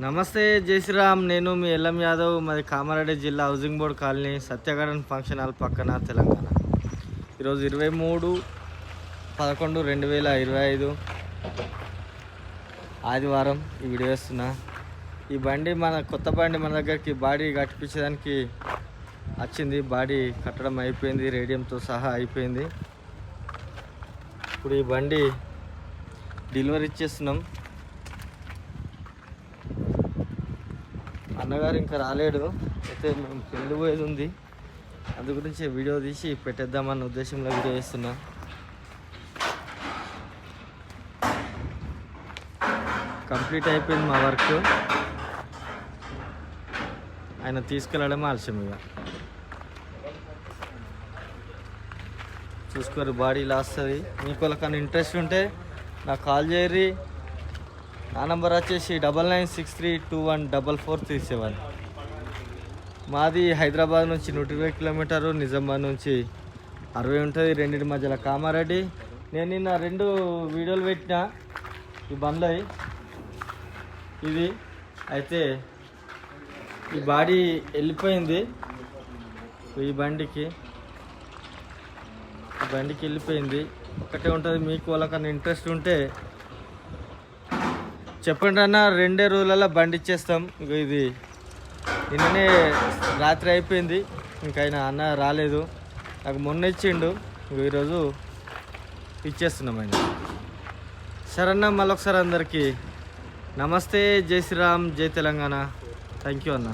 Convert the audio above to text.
నమస్తే జై శ్రీరామ్. నేను మీ ఎల్ఎం యాదవ్. మాది కామారెడ్డి జిల్లా housing board colony Satya garden function hall పక్కన తెలంగాణ. ఈరోజు ఇరవై మూడు పదకొండు రెండు వేల ఇరవై ఐదు ఆదివారం ఈ వీడియో వేస్తున్నా. ఈ బండి మన కొత్త బండి మన దగ్గరికి బాడీ కట్టించడానికి వచ్చింది. బాడీ కట్టడం అయిపోయింది రేడియంతో సహా అయిపోయింది. ఇప్పుడు ఈ బండి డెలివరీ ఇచ్చేస్తున్నాం. అన్నగారు ఇంకా రాలేడు. అయితే మేము పెళ్ళి పోయేది ఉంది. అందు గురించి వీడియో తీసి పెట్టేద్దామన్న ఉద్దేశంలో వీడియో చేస్తున్నా. కంప్లీట్ అయిపోయింది మా వర్క్. ఆయన తీసుకెళ్ళడమే ఆలస్యం ఇక. చూసుకోరు బాడీ ఇలా వస్తుంది మీకు వాళ్ళకన్నా ఇంట్రెస్ట్ ఉంటే నాకు కాల్ చేయరి నా నంబర్ వచ్చేసి double nine six three two one double four three seven. మాది హైదరాబాద్ నుంచి నూట ఇరవై కిలోమీటరు నిజామాబాద్ నుంచి అరవై ఉంటుంది రెండింటి మధ్యలో కామారెడ్డి. నేను నిన్న రెండు వీడియోలు పెట్టిన ఈ బండ్లై ఇది అయితే ఈ బాడీ వెళ్ళిపోయింది. ఈ బండికి ఈ బండికి వెళ్ళిపోయింది. ఒకటే ఉంటుంది మీకు వాళ్ళకన్నా ఇంట్రెస్ట్ ఉంటే చెప్పండి అన్న రెండే రోజులలో బండి ఇచ్చేస్తాం. ఇది నిన్ననే రాత్రి అయిపోయింది. ఇంకా ఆయన అన్న రాలేదు. నాకు మొన్న ఇచ్చిండు. ఈరోజు ఇచ్చేస్తున్నామండి సరే అన్న మళ్ళొకసారి అందరికీ నమస్తే. జై శ్రీరామ్ జై తెలంగాణ. థ్యాంక్ యూ అన్నా.